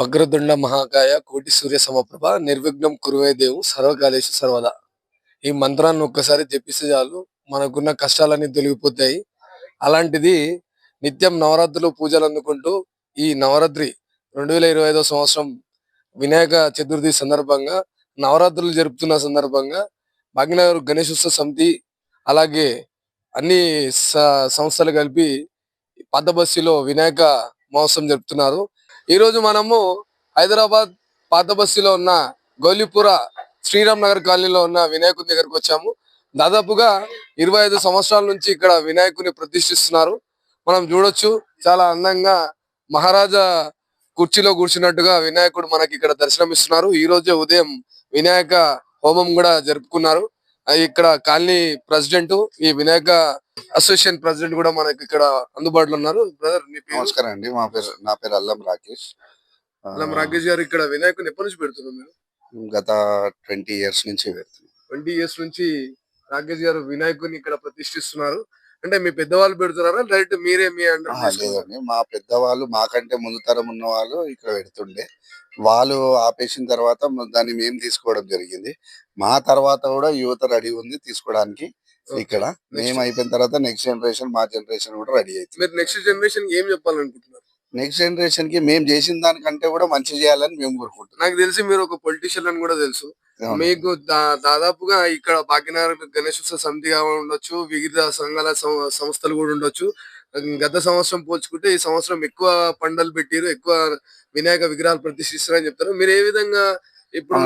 వగ్రదుండ మహాకాయ కోటి సూర్య సమప్రభ నిర్విఘ్నం కురువే దేవు సర్వకాలేశు సర్వదా. ఈ మంత్రాన్ని ఒక్కసారి జపిస్తే చాలు మనకున్న కష్టాలన్నీ తొలగిపోతాయి. అలాంటిది నిత్యం నవరాత్రులు పూజలు అందుకుంటూ ఈ నవరాత్రి రెండు వేల ఇరవై ఐదో సంవత్సరం వినాయక చతుర్థి సందర్భంగా నవరాత్రులు జరుపుతున్న సందర్భంగా భాగ్యనగర్ గణేశోత్సవ సమితి అలాగే అన్ని సంస్థలు కలిపి పాత బస్సులో వినాయక మహోత్సవం జరుపుతున్నారు. ఈ రోజు మనము హైదరాబాద్ పాత బస్సులో ఉన్న గోలిపుర శ్రీరామ్ నగర్ కాలనీలో ఉన్న వినాయకుని దగ్గరకు వచ్చాము. దాదాపుగా ఇరవై ఐదు సంవత్సరాల నుంచి ఇక్కడ వినాయకుని ప్రతిష్ఠిస్తున్నారు. మనం చూడొచ్చు చాలా అందంగా మహారాజా కుర్చీలో కూర్చున్నట్టుగా వినాయకుడు మనకి ఇక్కడ దర్శనమిస్తున్నారు. ఈ రోజే ఉదయం వినాయక హోమం కూడా జరుపుకున్నారు. ఇక్కడ కాలనీ ప్రెసిడెంట్ ఈ వినాయక అసోసియేషన్ ప్రెసిడెంట్ కూడా మనకి ఇక్కడ అందుబాటులో ఉన్నారు. బ్రదర్ మీ పేరు? నమస్కారం అండి. మా పేరు నా పేరు అల్లం రాకేష్. ఆ, అలా రాకేష్ గారు ఇక్కడ వినాయకుని ఎప్పటి నుంచి పెడుతున్నారు మీరు? గత ట్వంటీ ఇయర్స్ నుంచి పెడుతున్నాం. ట్వంటీ ఇయర్స్ నుంచి రాకేష్ గారు వినాయకుని ఇక్కడ ప్రతిష్ఠిస్తున్నారు. అంటే మీ పెద్దవాళ్ళు పెడుతున్నారా? డైరెక్ట్ మీరే మీ ఆహా, లేదండి. మా పెద్దవాళ్ళు మాకంటే ముందు తరం ఉన్న వాళ్ళు ఇక్కడ పెడుతుండే. వాళ్ళు ఆపేసిన తర్వాత దాన్ని మేము తీసుకోవడం జరిగింది. మా తర్వాత కూడా యువత రెడీ ఉంది తీసుకోవడానికి ఇక్కడ. మేము అయిపోయిన తర్వాత నెక్స్ట్ జనరేషన్ మా జనరేషన్ కూడా రెడీ అవుతుంది మీరు నెక్స్ట్ జనరేషన్ ఏం చెప్పాలనుకుంటున్నారు? నెక్స్ట్ జనరేషన్కి మేము చేసిన దానికంటే కూడా మంచి చేయాలని మేము కోరుకుంటున్నాం. నాకు తెలిసి మీరు ఒక పొలిటీషియన్ అని కూడా తెలుసు. మీకు దాదాపుగా ఇక్కడ భాగ్యనగర్ గణేశోత్సవ సమితిగా ఉండొచ్చు వివిధ సంఘాల సంస్థలు కూడా ఉండొచ్చు. గత సంవత్సరం పోల్చుకుంటే ఈ సంవత్సరం ఎక్కువ పంటలు పెట్టిరు ఎక్కువ వినాయక విగ్రహాలు ప్రతిష్ఠిస్తారని చెప్తారు మీరు ఏ విధంగా ఇప్పుడు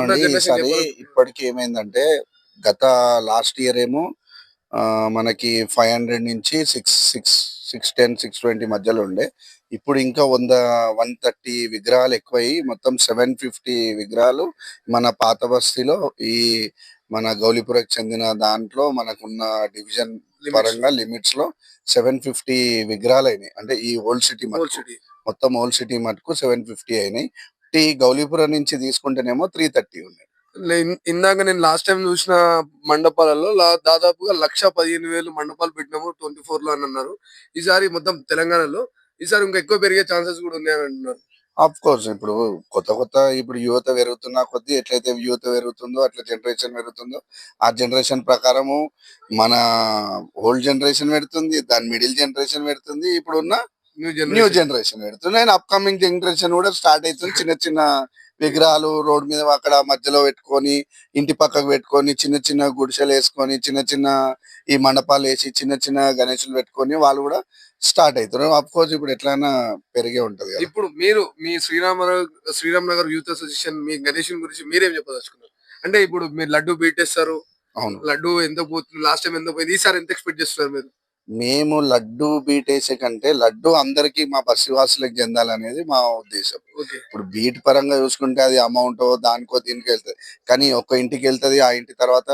ఇప్పటికి ఏమైందంటే గత లాస్ట్ ఇయర్ ఏమో మనకి ఫైవ్ హండ్రెడ్ నుంచి six six six ten six twenty మధ్యలో ఉండే ఇప్పుడు ఇంకా వంద వన్ థర్టీ విగ్రహాలు ఎక్కువయ్యి మొత్తం సెవెన్ ఫిఫ్టీ విగ్రహాలు మన పాత బస్తీలో ఈ మన గౌలీపురకు చెందిన దాంట్లో మనకున్న డివిజన్ పరంగా లిమిట్స్లో సెవెన్ ఫిఫ్టీ విగ్రహాలు అయినాయి అంటే ఈ ఓల్డ్ సిటీ సిటీ. మొత్తం ఓల్డ్ సిటీ మటుకు సెవెన్ ఫిఫ్టీ అయినాయి. గౌలీపురం నుంచి తీసుకుంటేనేమో త్రీ థర్టీ ఉన్నాయి. ఇందాక నేను లాస్ట్ టైం చూసిన మండపాలలో దాదాపుగా లక్ష పదిహేను వేలు మండపాలు పెట్టినాము ట్వంటీ ఫోర్లో అని అన్నారు. ఈసారి మొత్తం తెలంగాణలో ఈసారి ఇంకా ఎక్కువ పెరిగే ఛాన్సెస్ కూడా ఉన్నాయని అంటున్నారు. ఆఫ్ కోర్స్ ఇప్పుడు కొత్త కొత్త ఇప్పుడు యువత పెరుగుతున్న కొద్దీ ఎట్లయితే యువత పెరుగుతుందో అట్లా జనరేషన్ పెరుగుతుందో ఆ జనరేషన్ ప్రకారము మన ఓల్డ్ జనరేషన్ పెడుతుంది దాని మిడిల్ జనరేషన్ పెడుతుంది ఇప్పుడు ఉన్న న్యూ న్యూ జనరేషన్ జనరేషన్ పెడుతుంది. అండ్ అప్కమింగ్ జనరేషన్ కూడా స్టార్ట్ అవుతుంది. చిన్న చిన్న విగ్రహాలు రోడ్ మీద అక్కడ మధ్యలో పెట్టుకొని ఇంటి పక్కకు పెట్టుకొని చిన్న చిన్న గుడిసెలు వేసుకొని చిన్న చిన్న ఈ మండపాలు వేసి చిన్న చిన్న గణేషులు పెట్టుకొని వాళ్ళు కూడా స్టార్ట్ అవుతారు అఫ్ కోర్స్ ఇప్పుడు ఎట్లైనా పెరిగే ఉంటది కదా. ఇప్పుడు మీరు మీ శ్రీరామ శ్రీరామ్ నగర్ యూత్ అసోసియేషన్ మీ గణేషన్ గురించి మీరేం చెప్పదలుచుకున్నారు? అంటే ఇప్పుడు మీరు లడ్డు బీటేస్తారు. అవును. లడ్డు ఎంత పోతుంది? లాస్ట్ టైం ఎంత పోయింది? ఈసారి ఎంత ఎక్స్పెక్ట్ చేస్తున్నారు మీరు? మేము లడ్డు బీట్ వేసే కంటే లడ్డు అందరికి మా బస్సువాసులకు చెందాలనేది మా ఉద్దేశం. ఇప్పుడు బీట్ పరంగా చూసుకుంటే అది అమౌంట్ దానికో దీనికి వెళ్తుంది. కానీ ఒక్క ఇంటికి వెళ్తది ఆ ఇంటి తర్వాత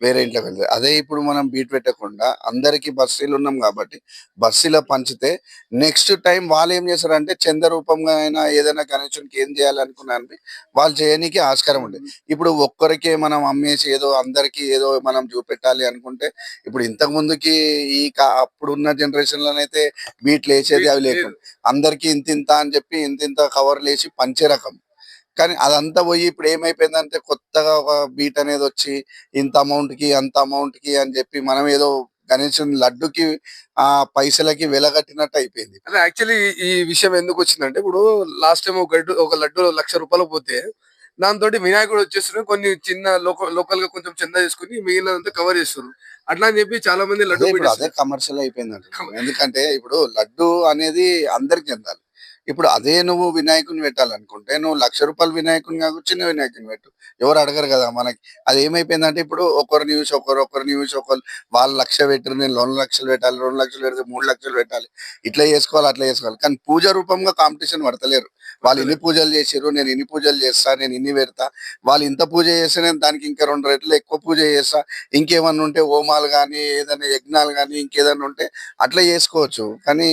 వేరే ఇంట్లోకి వెళ్తుంది అదే ఇప్పుడు మనం బీట్ పెట్టకుండా అందరికి బస్సీలు ఉన్నాం కాబట్టి బస్సీలో పంచితే నెక్స్ట్ టైం వాళ్ళు ఏం చేస్తారంటే చంద రూపంగా అయినా ఏదైనా కనెక్షన్కి ఏం చేయాలనుకున్నారని వాళ్ళు చేయనీకి ఆస్కారం ఉంటుంది ఇప్పుడు ఒక్కరికే మనం అమ్మేసి ఏదో అందరికి ఏదో మనం చూపెట్టాలి అనుకుంటే ఇప్పుడు ఇంతకు ముందుకి ఈ అప్పుడున్న జనరేషన్ లోనైతే బీట్లు వేసేది అవి లేకుండా అందరికి ఇంత ఇంత అని చెప్పి ఇంత ఇంత కవర్లు వేసి పంచే రకం. కానీ అదంతా పోయి ఇప్పుడు ఏమైపోయిందంటే కొత్తగా ఒక బీట్ అనేది వచ్చి ఇంత అమౌంట్కి అంత అమౌంట్కి అని చెప్పి మనం ఏదో గణేశుని లడ్డుకి ఆ పైసలకి వెలగట్టినట్టు అయిపోయింది. అంటే యాక్చువల్లీ ఈ విషయం ఎందుకు వచ్చిందంటే ఇప్పుడు లాస్ట్ టైం ఒక లడ్డు ఒక లడ్డు లక్ష రూపాయలు పోతే దాంతో వినాయకుడు వచ్చేస్తున్నారు కొన్ని చిన్న లోకల్ లోకల్గా కొంచెం చందా చేసుకుని మిగిలినంతా కవర్ చేస్తారు అట్లా అని చెప్పి చాలా మంది అదే లడ్డు అదే. కమర్షియల్ అయిపోయింది ఎందుకంటే ఇప్పుడు లడ్డు అనేది అందరికి చెందాలి. ఇప్పుడు అదే నువ్వు వినాయకుని పెట్టాలనుకుంటే నువ్వు లక్ష రూపాయలు వినాయకుని కాకు చిన్న వినాయకుని పెట్టు. ఎవరు అడగరు కదా మనకి. అది ఏమైపోయిందంటే ఇప్పుడు ఒకరు న్యూస్ ఒకరు ఒకరు న్యూస్ ఒకరు వాళ్ళు లక్ష పెట్టరు నేను రెండు లక్షలు పెట్టాలి రెండు లక్షలు పెడితే మూడు లక్షలు పెట్టాలి. ఇట్లా చేసుకోవాలి అట్లా చేసుకోవాలి. కానీ పూజ రూపంగా కాంపిటీషన్ పడతలేరు. వాళ్ళు ఇన్ని పూజలు చేసారు నేను ఇన్ని పూజలు చేస్తా నేను ఇన్ని పెడతా వాళ్ళు ఇంత పూజ చేస్తే నేను దానికి ఇంకా రెండు రెట్లు ఎక్కువ పూజ చేస్తా ఇంకేమన్నా ఉంటే హోమాలు కానీ ఏదైనా యజ్ఞాలు కానీ ఇంకేదన్నా ఉంటే అట్లా చేసుకోవచ్చు. కానీ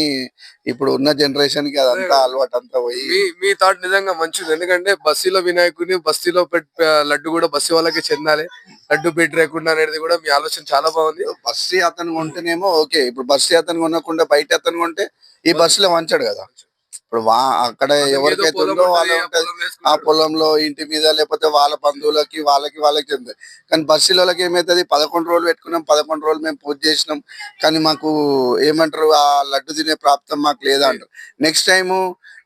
ఇప్పుడు ఉన్న జనరేషన్కి అదంతా అలవాటు అంతా పోయి మీ థాట్ నిజంగా మంచిది. ఎందుకంటే బస్సీలో వినాయకుడిని బస్తీలో లడ్డు కూడా బస్సీ వాళ్ళకి చెందాలి. లడ్డు పెట్టి లేకుండా అనేది కూడా మీ ఆలోచన చాలా బాగుంది. బస్సు అతను కొంటేనేమో ఓకే. ఇప్పుడు బస్సు అతను కొనకుండా బయట అతను కొంటే ఈ బస్సులో వంచాడు కదా. ఇప్పుడు వా అక్కడ ఎవరికైతే ఉందో వాళ్ళు ఉంటది ఆ పొలంలో ఇంటి మీద లేకపోతే వాళ్ళ బంధువులకి వాళ్ళకి వాళ్ళకి చెందుతాయి కానీ బస్సులకి ఏమైతుంది? పదకొండు రోజులు పెట్టుకున్నాం పదకొండు రోజులు మేము పూజ చేసినాం. కానీ మాకు ఏమంటారు? ఆ లడ్డు తినే ప్రాప్తం మాకు లేదా. అంటారు నెక్స్ట్ టైము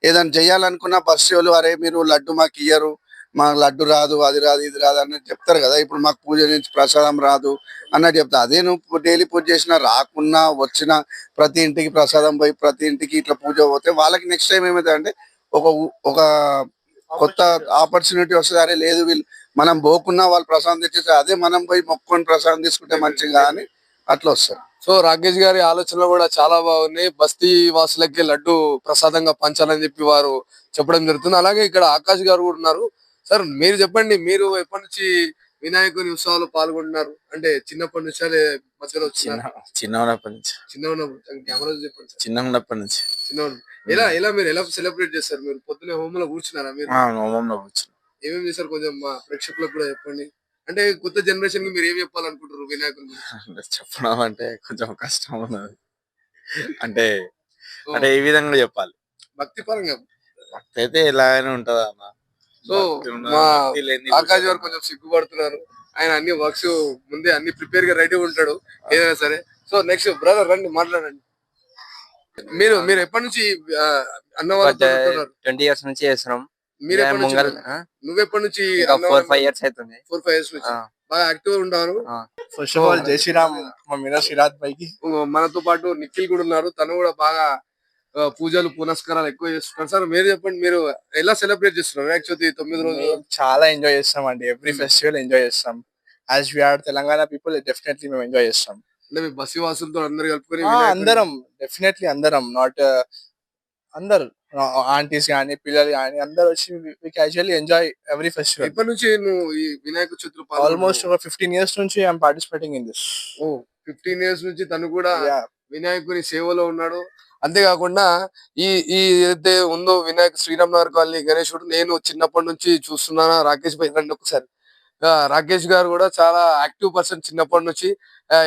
ఏదైనా చేయాలనుకున్న బస్సు వాళ్ళు అరే మీరు లడ్డు మాకు ఇయ్యరు. మాకు లడ్డు రాదు అది రాదు ఇది రాదు అన్నట్టు చెప్తారు కదా. ఇప్పుడు మాకు పూజ నుంచి ప్రసాదం రాదు అన్నట్టు చెప్తా అదే నువ్వు డైలీ పూజ చేసినా రాకున్నా వచ్చినా ప్రతి ఇంటికి ప్రసాదం పోయి ప్రతి ఇంటికి ఇట్లా పూజ పోతే వాళ్ళకి నెక్స్ట్ టైం ఏమవుతుంది ఒక ఒక కొత్త ఆపర్చునిటీ వస్తుంది. అరే లేదు వీళ్ళు మనం పోకున్నా వాళ్ళు ప్రసాదం తెచ్చేసి అదే మనం పోయి మొక్కుకొని ప్రసాదం తీసుకుంటే మంచిగా అని అట్లా వస్తారు. సో రాకేష్ గారి ఆలోచనలు కూడా చాలా బాగున్నాయి. బస్తీ వాసులకి లడ్డు ప్రసాదంగా పంచాలని చెప్పి వారు చెప్పడం జరుగుతుంది. అలాగే ఇక్కడ ఆకాష్ గారు కూడా ఉన్నారు. సార్ మీరు చెప్పండి మీరు ఎప్పటి నుంచి వినాయకుని ఉత్సవాలు పాల్గొంటున్నారు? అంటే చిన్నప్పటి నుంచి మధ్యలో వచ్చిన చిన్న చిన్న ఉన్నప్పటి నుంచి. చిన్న ఉన్నప్పుడు కెమెరా చెప్పండి సార్. చిన్న ఉన్నప్పటి నుంచి. చిన్న. ఎలా ఎలా మీరు ఎలా సెలబ్రేట్ చేస్తారు మీరు? పొద్దునే హోమ్లో కూర్చున్నారా మీరు? హోమంలో ఏమేమి చేస్తారు కొంచెం మా ప్రేక్షకులకు కూడా చెప్పండి. అంటే కొత్త జనరేషన్కి మీరు ఏం చెప్పాలనుకుంటారు వినాయకుని చెప్పడం అంటే కొంచెం కష్టం ఉన్నది. అంటే అంటే ఈ విధంగా చెప్పాలి. భక్తి పరంగా భక్తి అయితే ఎలాగైనా ఉంటది అన్న సో మా ఆకాష్ గారు. కొంచెం సిగ్గుపడుతున్నారు. ఆయన అన్ని వర్క్స్ ముందే అన్ని ప్రిపేర్గా రెడీ ఉంటాడు ఏదైనా సరే. సో నెక్స్ట్ బ్రదర్ రండి మాట్లాడండి. మీరు మీరు ఎప్పటి నుంచి ఆ, అన్న వాళ్ళతో ఉంటున్నారు? ట్వంటీ ఇయర్స్ నుంచి చేస్తున్నాం. మీరు ఎప్పటి నుంచి ముంగల్ నువ్వు ఎప్పటి నుంచి ఫోర్ ఫైవ్ ఇయర్స్ అవుతుంది. ఫోర్ ఫైవ్ ఇయర్స్ నుంచి. ఆ. బాగా యాక్టివ్గా ఉంటారు ఫస్ట్ ఆఫ్ ఆల్ జై శ్రీరామ్ మా మీరా పైకి మనతో పాటు నిఖిల్ కూడా ఉన్నారు. తను కూడా బాగా పూజలు పునస్కారాలు ఎక్కువ చేస్తున్నారు సార్ మీరు చెప్పండి మీరు ఎలా సెలబ్రేట్ చేస్తున్నారు? వినాయక చవితి తొమ్మిది రోజులు? చాలా ఎంజాయ్ చేస్తాం అండి ఎవ్రీ ఫెస్టివల్ ఎంజాయ్ చేస్తాం. As we are Telangana people definitely మేము ఎంజాయ్ చేస్తాం. అంటే మీ బస్సు వాసులతో అందరు కలుపుకొని అందరం డెఫినెట్లీ అందరం. నాట్ అందరు. ఆంటీస్ కానీ పిల్లలు కానీ అందరు వచ్చి క్యాజువల్లీ ఎంజాయ్ ఎవ్రీ ఫెస్టివల్ ఎప్పటి నుంచి నువ్వు ఈ వినాయక చతుర్థి ఆల్మోస్ట్ ఒక ఫిఫ్టీన్ ఇయర్స్ నుంచి I'm participating in this oh fifteen years నుంచి తను కూడా వినాయకుని సేవలో ఉన్నాడు. అంతేకాకుండా ఈ ఈ ఏదైతే ఉందో వినాయక శ్రీరామ్ నగర్ కాలనీ గణేశుడు నేను చిన్నప్పటి నుంచి చూస్తున్నాను రాకేష్ భాయ్ రండి ఒకసారి. రాకేష్ గారు కూడా చాలా యాక్టివ్ పర్సన్ చిన్నప్పటి నుంచి.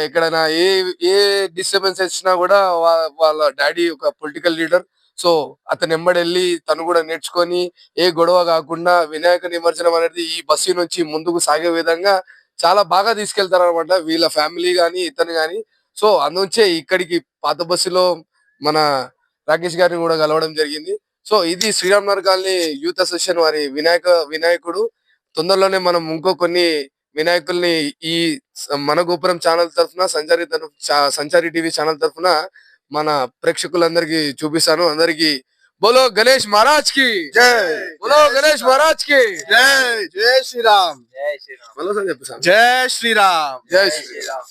ఎక్కడైనా ఏ ఏ డిస్టర్బెన్స్ వచ్చినా కూడా వాళ్ళ డాడీ ఒక పొలిటికల్ లీడర్. సో అతను ఎంబడెళ్ళి తను కూడా నేర్చుకొని ఏ గొడవ కాకుండా వినాయక నిమజ్జనం అనేది ఈ బస్సు నుంచి ముందుకు సాగే విధంగా చాలా బాగా తీసుకెళ్తారు అనమాట వీళ్ళ ఫ్యామిలీ కానీ ఇతను కానీ సో అందుంచే ఇక్కడికి పాత బస్సులో మన రాకేష్ గారిని కూడా కలవడం జరిగింది. సో ఇది Sriram Nagar colony youth association వారి వినాయక వినాయకుడు. తొందరలోనే మనం ఇంకో కొన్ని వినాయకుల్ని ఈ మన గోపురం ఛానల్ తరఫున సంచారి సంచారి టీవీ ఛానల్ తరఫున మన ప్రేక్షకులందరికి చూపిస్తాను. అందరికి బోలో గణేష్ మహారాజ్కి జై! బోలో గణేష్ మహారాజ్కి జై! జై శ్రీరామ్! జై శ్రీరామ్! జై శ్రీరామ్! జై శ్రీరామ్!